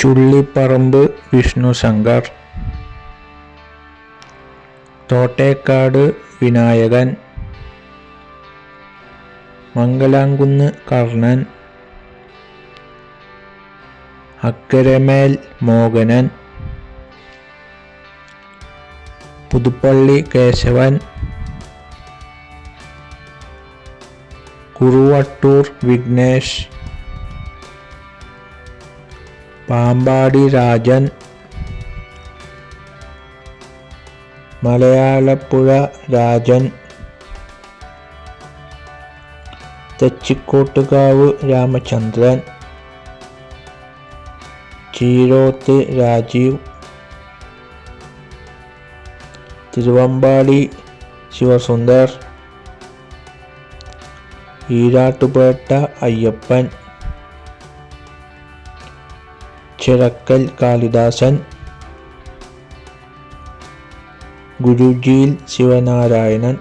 Chullipparamba Vishnu Shankar. Thottekkad Vinayakan. Mangalamkunnu Karnan. Akkaramel Mohanan. Puthuppally Keshavan. Kuruvattoor Vignesh. Pampady Rajan Malayalappuzha Rajan Thechikottukavu Ramachandran Cheeroth Rajeev Thiruvambady Sivasundar Erattupetta Ayyappan Chirakkal Kalidasan ഗുരുജിയിൽ Sivanarayanan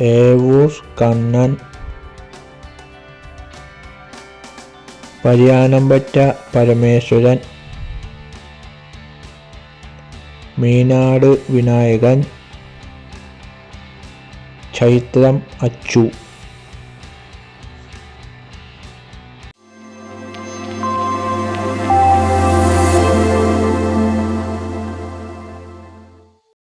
Evoor Kannan Pariyanampatta Parameswaran Meenad Vinayakan Chaithram Achu.